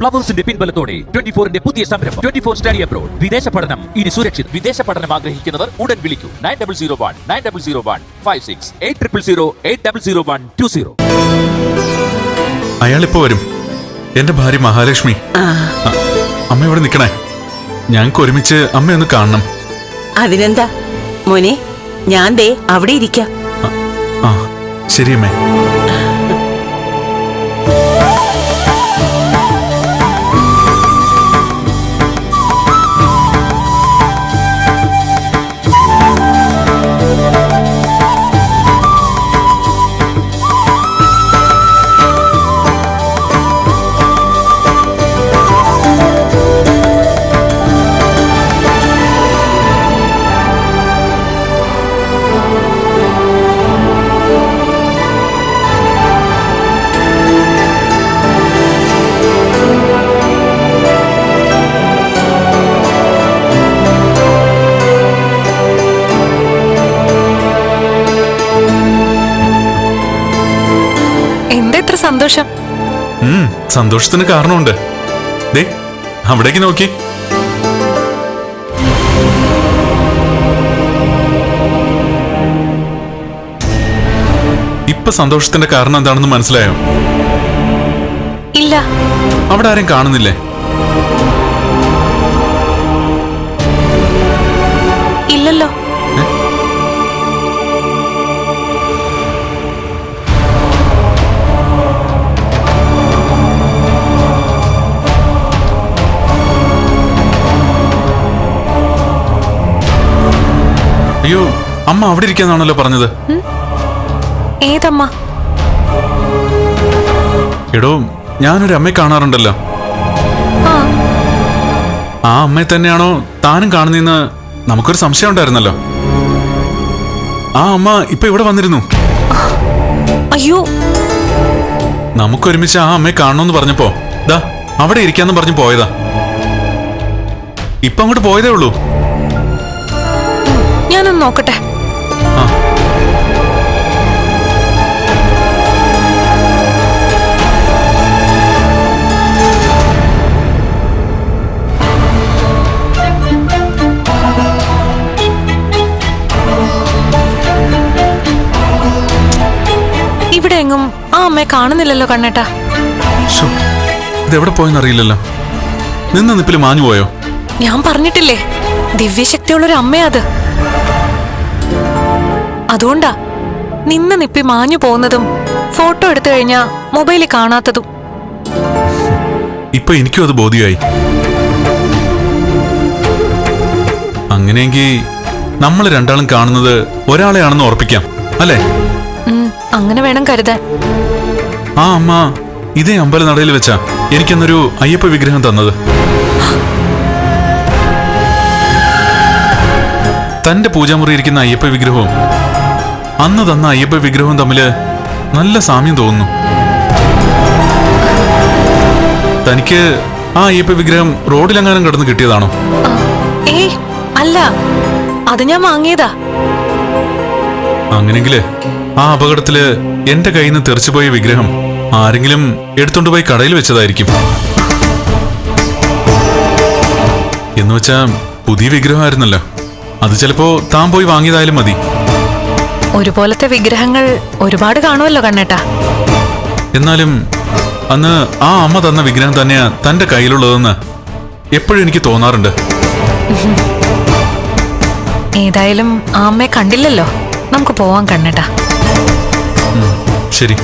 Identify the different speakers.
Speaker 1: പ്ലവേഴ്സിന്റെ പിൻബലത്തോടെ twenty ഫോറിന്റെ പുതിയ സംരംഭം. Twenty four study abroad. വിദേശ പഠനം. ഇനി സുരക്ഷിത്. വിദേശ പഠനം ആഗ്രഹിക്കുന്നവർ ഉടൻ വിളിക്കൂ. Nine double zero one nine double zero one five six eight triple zero eight double zero one two zero.
Speaker 2: അയാളിപ്പോ വരും. എന്റെ ഭാര്യ മഹാലക്ഷ്മി. അമ്മ ഇവിടെ നിൽക്കണേ. ഞങ്ങൾക്ക് ഒരുമിച്ച് അമ്മയൊന്ന് കാണണം.
Speaker 3: അതിനെന്താ? മോനെ ഞാൻ ദേ അവിടെ ഇരിക്കാം.
Speaker 2: അ-
Speaker 4: സന്തോഷം.
Speaker 2: സന്തോഷത്തിന് കാരണമുണ്ട്. ദേ അവിടേക്ക് നോക്കി. ഇപ്പൊ സന്തോഷത്തിന്റെ കാരണം എന്താണെന്ന് മനസ്സിലായോ?
Speaker 4: ഇല്ല.
Speaker 2: അവിടെ ആരും കാണുന്നില്ലേ? അമ്മ അവിടെ ഇരിക്കാന്നാണല്ലോ പറഞ്ഞത്.
Speaker 4: ഏതമ്മ?
Speaker 2: എടോ ഞാനൊരു അമ്മയെ കാണാറുണ്ടല്ലോ.
Speaker 4: ആ.
Speaker 2: അമ്മയെ തന്നെയാണോ താനും കാണുന്നതെന്ന് നമുക്കൊരു സംശയം ഉണ്ടായിരുന്നല്ലോ. ആ അമ്മ ഇപ്പൊ ഇവിടെ വന്നിരുന്നു.
Speaker 4: അയ്യോ.
Speaker 2: നമുക്കൊരുമിച്ച് ആ അമ്മയെ കാണണമെന്ന് പറഞ്ഞപ്പോ ദാ അവിടെ ഇരിക്കാന്ന് പറഞ്ഞു പോയതാ. ഇപ്പൊ അങ്ങോട്ട് പോയതേ ഉള്ളൂ.
Speaker 4: ഞാനൊന്ന് നോക്കട്ടെ. അമ്മയെ കാണുന്നില്ലല്ലോ കണ്ണേട്ടാ.
Speaker 2: ഇതെവിടെ പോയെന്നറിയില്ലല്ലോ. നിന്ന് നിപ്പിൽ മാഞ്ഞു പോയോ?
Speaker 4: ഞാൻ പറഞ്ഞിട്ടില്ലേ ദിവ്യശക്തിയുള്ളൊരു അമ്മയാ അത് അതുകൊണ്ടാ നിന്ന് നിപ്പി മാഞ്ഞു പോകുന്നതും ഫോട്ടോ എടുത്തു കഴിഞ്ഞാ മൊബൈലിൽ കാണാത്തതും.
Speaker 2: ഇപ്പൊ എനിക്കും അത് ബോധ്യമായി അങ്ങനെയെങ്കിൽ നമ്മൾ രണ്ടാളും കാണുന്നത് ഒരാളെയാണെന്ന് ഓർപ്പിക്കാം അല്ലേ?
Speaker 4: അങ്ങനെ വേണം കരുതാൻ.
Speaker 2: ആ അമ്മ. ഇതേ അമ്പല നടയിൽ വെച്ചാ എനിക്കന്നൊരു അയ്യപ്പ വിഗ്രഹം തന്നത്. തന്റെ പൂജാമുറി ഇരിക്കുന്ന അയ്യപ്പ വിഗ്രഹവും അന്ന് തന്ന അയ്യപ്പ വിഗ്രഹവും തമ്മിൽ നല്ല സാമ്യം തോന്നുന്നു. തനിക്ക് ആ അയ്യപ്പ വിഗ്രഹം റോഡിലെങ്ങാനും കിടന്ന് കിട്ടിയതാണോ?
Speaker 4: ഏയ് അല്ല. അത് ഞാൻ വാങ്ങിയതാ.
Speaker 2: അങ്ങനെങ്കിൽ ആ അപകടത്തിൽ എന്റെ കയ്യിൽ നിന്ന് തെറിച്ചുപോയ വിഗ്രഹം ആരെങ്കിലും എടുത്തോണ്ട് പോയി കടയിൽ വെച്ചതായിരിക്കും. എന്ന് വെച്ചാ പുതിയ വിഗ്രഹമായിരുന്നല്ലോ അത് ചിലപ്പോ താൻ പോയി വാങ്ങിയതായാലും മതി.
Speaker 4: ഒരുപോലത്തെ വിഗ്രഹങ്ങൾ ഒരുപാട് കാണുമല്ലോ കണ്ണേട്ടാ.
Speaker 2: എന്നാലും അന്ന് ആ അമ്മ തന്ന വിഗ്രഹം തന്നെയാ തന്റെ കയ്യിലുള്ളതെന്ന് എപ്പോഴും എനിക്ക് തോന്നാറുണ്ട്.
Speaker 4: ഏതായാലും ആ അമ്മയെ കണ്ടില്ലല്ലോ. നമുക്ക് പോവാൻ കണ്ണേട്ടാ.
Speaker 2: ശരി.